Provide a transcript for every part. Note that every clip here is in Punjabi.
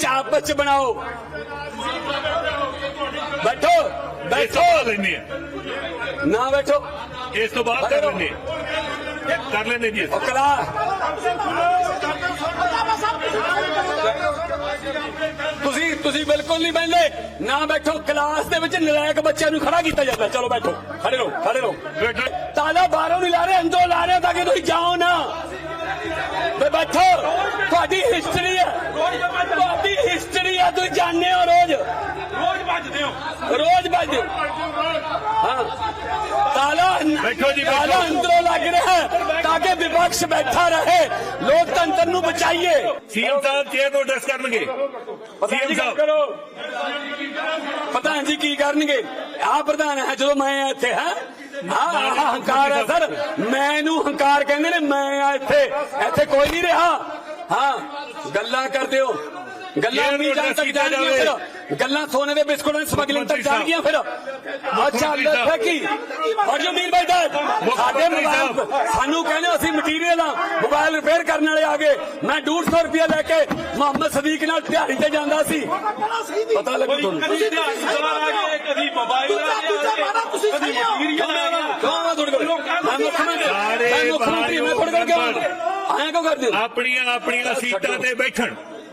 ਆਪਸ ਆਪਸ ਚ ਬਣਾਓ। ਬੈਠੋ ਬੈਠੋ। ਲੈਣੇ ਨਾ ਬੈਠੋ। ਇਸ ਤੋਂ ਬਾਅਦ ਕਰ ਲੈਣੇ। ਕਰ ਲੈਣੇ ਜੀ ਉਹ ਕਲਾ ਤੁਸੀਂ ਤੁਸੀਂ ਬਿਲਕੁਲ ਨਹੀਂ ਬੈਠੇ ਨਾ ਬੈਠੋ ਕਲਾਸ ਦੇ ਵਿੱਚ ਨਲਾਇਕ ਬੱਚਿਆਂ ਨੂੰ ਖੜਾ ਕੀਤਾ ਜਾਂਦਾ। ਚਲੋ ਬੈਠੋ ਖੜੇ ਰਹੋ ਖੜੇ ਰਹੋ। ਤਾਲਾ ਬਾਹਰੋਂ ਨਹੀਂ ਲਾ ਰਹੇ ਅੰਦਰੋਂ ਲਾ ਰਹੇ ਤਾਂ ਕਿ ਤੁਸੀਂ ਜਾਓ ਨਾ। ਬੈਠੋ। ਤੁਹਾਡੀ ਹਿਸਟਰੀ ਹੈ। ਤੁਸੀਂ ਜਾਣਦੇ ਹੋ ਰੋਜ਼? ਰੋਜ਼ ਵੱਜਦੇ ਹੋ। ਰੋਜ਼ ਵੱਜਦੇ ਹਾਂ। ਤਾਲਾ ਬੈਠੋ ਜੀ। ਤਾਲਾ ਅੰਦਰੋਂ ਲੱਗ ਰਿਹਾ ਹੈ ਤਾਂ ਕਿ ਵਿਪਕਸ਼ ਬੈਠਾ ਰਹੇ। ਲੋਕਤੰਤਰ ਨੂੰ ਬਚਾਈਏ। ਸੀਐਮ ਸਾਹਿਬ ਚੇਅਰ ਨੂੰ ਐਡਰੈਸ ਕਰਨਗੇ। ਸੀਐਮ ਸਾਹਿਬ। ਕਰੋ। ਪ੍ਰਧਾਨ ਜੀ ਕੀ ਕਰਨਗੇ। ਆ ਪ੍ਰਧਾਨ ਹੈ ਜਦੋਂ ਮੈਂ ਇੱਥੇ ਹਾਂ? ਆਹ ਹੰਕਾਰ ਹੈ ਸਰ। ਮੈਨੂੰ ਹੰਕਾਰ ਕਹਿੰਦੇ ਨੇ ਮੈਂ ਆ ਇੱਥੇ ਇੱਥੇ ਕੋਈ ਨਹੀਂ ਰਿਹਾ। ਹਾਂ ਗੱਲਾਂ ਕਰਦੇ ਹੋ। ਗੱਲਾਂ ਨਹੀਂ ਜਾਣ ਤੱਕ ਜਾਣਗੀਆਂ ਫਿਰ। ਗੱਲਾਂ ਸੋਨੇ ਦੇ ਬਿਸਕੁਟਾਂ ਦੀ ਸਮਗਲਿੰਗ ਤੱਕ। ਜਾਣਗੀਆਂ ਫਿਰ। ਅੱਛਾ। ਦੱਸ ਕੀ ਔਰ ਜੋ ਮੀਰ ਭਾਈ ਦਾ ਸਾਡੇ ਮੋਬਾਈਲ ਸਾਹਿਬ। ਸਾਨੂੰ ਕਹਿੰਦੇ ਅਸੀਂ ਮਟੀਰੀਅਲ ਆ ਮੋਬਾਈਲ ਰਿਪੇਅਰ ਕਰਨ ਵਾਲੇ ਆ ਗਏ। ਮੈਂ 150 ਰੁਪਇਆ ਲੈ ਕੇ ਮੁਹੰਮਦ ਸਦੀਕ ਨਾਲ ਦਿਹਾੜੀ ਤੇ ਜਾਂਦਾ ਸੀ। ਪਤਾ ਲੱਗੂ ਤੁਹਾਨੂੰ। ਕਦੀ ਦਿਹਾੜੀਦਾਰ ਆ ਗਏ ਕਦੀ ਮੋਬਾਈਲ ਆ ਗਏ ਕਦੀ ਮਟੀਰੀਅਲ ਆ ਗਿਆ। ਕਿਉਂ ਮੈਂ ਤੁਹਾਡੇ ਕੋਲ? ਮੈਂ ਮੁੱਖ ਮੰਤਰੀ ਸਾਰੇ ਮੈਂ ਮੁੱਖ ਮੰਤਰੀ ਮੈਂ ਤੁਹਾਡੇ ਕੋਲ ਕਿਉਂ ਆਇਆ? ਕਿਉਂ ਕਰਦੇ ਹੋ? ਆਪਣੀਆਂ ਆਪਣੀਆਂ ਸੀਟਾਂ ਤੇ ਬੈਠਣ।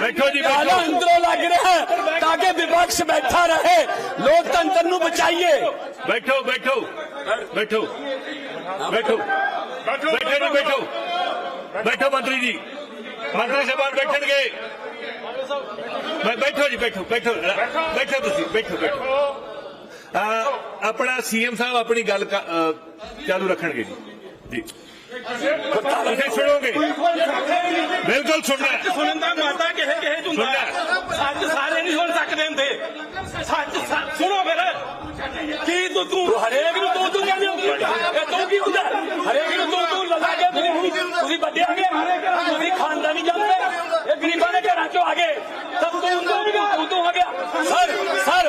ਬੈਠੋ ਜੀ, ਬੈਠੋ। ਤਾਲਾ ਅੰਦਰੋਂ ਲੱਗ ਰਿਹਾ ਹੈ ਤਾਂ ਕਿ ਵਿਪਕਸ਼ ਬੈਠਾ ਰਹੇ। ਲੋਕਤੰਤਰ ਨੂੰ ਬਚਾਈਏ। ਬੈਠੋ ਬੈਠੋ। ਬੈਠੋ। ਬੈਠੋ। ਬੈਠੋ ਜੀ ਬੈਠੋ। ਬੈਠੋ ਮੰਤਰੀ ਜੀ। ਮੰਤਰੀ ਸਾਹਿਬਾਨ ਬੈਠਣਗੇ। ਬੈਠੋ ਜੀ ਬੈਠੋ ਬੈਠੋ। ਬੈਠੋ। ਤੁਸੀਂ ਬੈਠੋ ਬੈਠੋ। ਆਪਣਾ ਸੀਐਮ ਸਾਹਿਬ ਆਪਣੀ ਗੱਲ ਚਾਲੂ ਰੱਖਣਗੇ ਜੀ। ਜੀ। ਤੁਸੀਂ ਸੁਣੋਗੇ। ਬਿਲਕੁਲ ਸੁਣਨਾ। ਹੈ। ਸੁਣਨ ਦਾ ਮਾਤਾ ਕਿਸੇ ਚ ਹੁੰਦਾ। ਸੱਚ ਸਾਰੇ ਨਹੀਂ ਸੁਣ ਸਕਦੇ ਹੁੰਦੇ। ਸੱਚ ਸੁਣੋ ਫਿਰ। ਕੀ ਤੂੰ ਤੂੰ ਹਰੇਕ ਨੂੰ ਤੂੰ ਤੂੰ ਕਹਿੰਦੇ ਹੋ। ਇਹ ਤੂੰ ਕੀ ਹੁੰਦਾ ਹਰੇਕ ਨੂੰ ਤੂੰ ਤੂੰ ਲਗਾ ਕੇ ਤੁਸੀਂ ਤੁਸੀਂ ਵੱਡੇ ਆ ਗਏ। ਤੁਸੀਂ ਖਾਨਦਾਨੀ ਜਾਂਦੇ ਇਹ ਗਰੀਬਾਂ ਦੇ ਘਰਾਂ ਚੋਂ ਆ ਗਏ। ਤਾਂ ਤੂੰ ਤੂੰ ਤੂੰ ਤੂੰ ਆ ਗਿਆ ਸਰ ਸਰ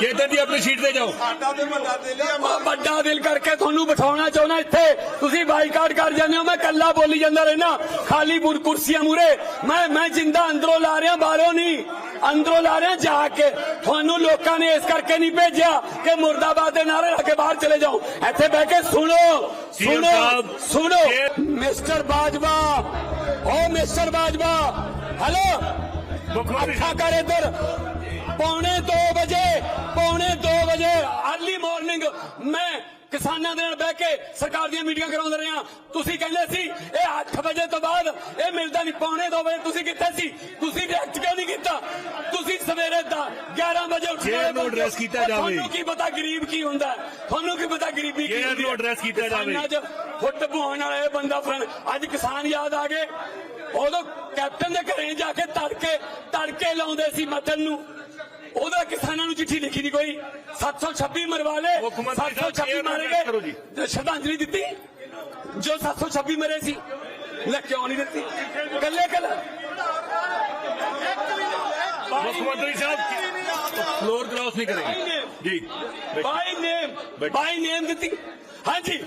ਚੇਤਨ ਜੀ ਆਪਣੀ ਸੀਟ ਤੇ ਜਾਓ। ਵੱਡਾ ਦਿਲ ਕਰਕੇ ਤੁਹਾਨੂੰ ਬਿਠਾਉਣਾ ਚਾਹੁੰਦਾ ਇੱਥੇ। ਤੁਸੀਂ ਬਾਈਕਾਟ ਕਰ ਜਾਂਦੇ ਹੋ ਮੈਂ ਕੱਲਾ ਬੋਲੀ ਜਾਂਦਾ ਰਹਿਣਾ ਖਾਲੀ ਬੁਰ ਕੁਰਸੀਆਂ ਮੂਰੇ ਮੈਂ ਮੈਂ ਜਿੰਦਾ ਅੰਦਰੋਂ ਲਾ ਰਿਹਾ ਬਾਹਰੋਂ ਨਹੀਂ। ਅੰਦਰੋਂ ਲਾ ਰਿਹਾ ਜਾ ਕੇ। ਤੁਹਾਨੂੰ ਲੋਕਾਂ ਨੇ ਇਸ ਕਰਕੇ ਨਹੀਂ ਭੇਜਿਆ ਕਿ ਮੁਰਦਾਬਾਦ ਦੇ ਨਾਰੇ ਲਾ ਕੇ ਬਾਹਰ ਚਲੇ ਜਾਓ। ਇੱਥੇ ਬਹਿ ਕੇ ਸੁਣੋ। ਸੁਣੋ। ਸੁਣੋ। ਮਿਸਟਰ ਬਾਜਵਾ। ਓ ਮਿਸਟਰ ਬਾਜਵਾ। ਹੈਲੋ। ਅੱਖਾਂ ਕਰ ਇੱਧਰ ਪੌਣੇ 2 ਵਜੇ ਪੌਣੇ 2 ਵਜੇ ਅਰਲੀ ਮਾਰਨਿੰਗ ਮੈਂ ਕਿਸਾਨਾਂ ਦੇ ਨਾਲ ਬਹਿ ਕੇ ਸਰਕਾਰ ਦੀਆਂ ਮੀਟਿੰਗਾਂ ਕਰਾਉਂਦੇ ਰਹੇ ਤੁਸੀਂ ਕਹਿੰਦੇ ਸੀ ਇਹ 8 ਵਜੇ ਤੋਂ ਬਾਅਦ ਇਹ ਮਿਲਦਾ ਨਹੀਂ ਪੌਣੇ 2 ਵਜੇ ਤੁਸੀਂ ਕਿੱਥੇ ਸੀ ਤੁਸੀਂ ਰਿਐਕਟ ਕਿਉਂ ਨਹੀਂ ਕੀਤਾ ਤੁਸੀਂ ਸਵੇਰੇ ਦਾ 11 ਵਜੇ ਉੱਠ ਨੂੰ address ਕੀਤਾ ਜਾਵੇ। ਤੁਹਾਨੂੰ ਕੀ ਪਤਾ ਗਰੀਬ ਕੀ ਹੁੰਦਾ? ਤੁਹਾਨੂੰ ਕੀ ਪਤਾ ਗਰੀਬੀ ਕੀ ਹੁੰਦੀ ਹੈ? address ਕੀਤਾ ਜਾਵੇ। 'ਚ ਫੁੱਟ ਪਵਾਉਣ ਵਾਲਾ ਇਹ ਬੰਦਾ ਫਰਨ ਅੱਜ ਕਿਸਾਨ ਯਾਦ ਆ ਗਏ ਉਦੋਂ ਕੈਪਟਨ ਦੇ ਘਰੇ ਜਾ ਕੇ ਤੜਕੇ ਤੜਕੇ ਲਾਉਂਦੇ ਸੀ ਮਤਨ ਨੂੰ। ਉਹਦਾ ਕਿਸਾਨਾਂ ਨੂੰ ਚਿੱਠੀ ਲਿਖੀ ਨਹੀਂ ਕੋਈ। 726 ਮਰਵਾ ਲੇ ਮੁੱਖ ਮੰਤਰੀ ਸਾਹਿਬ, 726 chair ਨੂੰ ਮਾਰੇ। ਗਏ ਸ਼ਰਧਾਂਜਲੀ ਦਿੱਤੀ। ਜੋ 726 ਮਰੇ ਸੀ ਲੈ ਕਿਉਂ ਨਹੀਂ ਦਿੱਤੀ? ਕੱਲੇ ਕੱਲੇ। ਮੁੱਖ ਮੰਤਰੀ ਸਾਹਿਬ ਫਲੋਰ ਕ੍ਰਾਸ ਨਹੀਂ ਕਰੇਗੇ। ਜੀ। ਬਾਈ ਨੇਮ। ਬਾਈ ਨੇਮ ਦਿੱਤੀ। ਹਾਂਜੀ।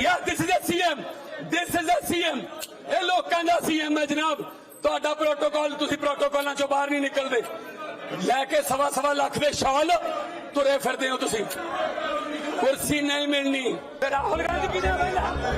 Yeah this is a CM this is a CM ਇਹ ਲੋਕਾਂ ਦਾ ਸੀਐਮ ਹੈ ਜਨਾਬ। ਤੁਹਾਡਾ ਪ੍ਰੋਟੋਕਾਲ ਤੁਸੀਂ ਪ੍ਰੋਟੋਕਾਲਾਂ ਚੋਂ ਬਾਹਰ ਨਹੀਂ ਨਿਕਲਦੇ। ਲੈ ਕੇ ਸਵਾ ਸਵਾ ਲੱਖ ਦੇ ਸ਼ਾਲ ਤੁਰੇ ਫਿਰਦੇ ਹੋ ਤੁਸੀਂ। ਕੁਰਸੀ ਨਹੀਂ ਮਿਲਣੀ। ਰਾਹੁਲ ਗਾਂਧੀ ਕਿਹਨੇ ਪਹਿਲਾਂ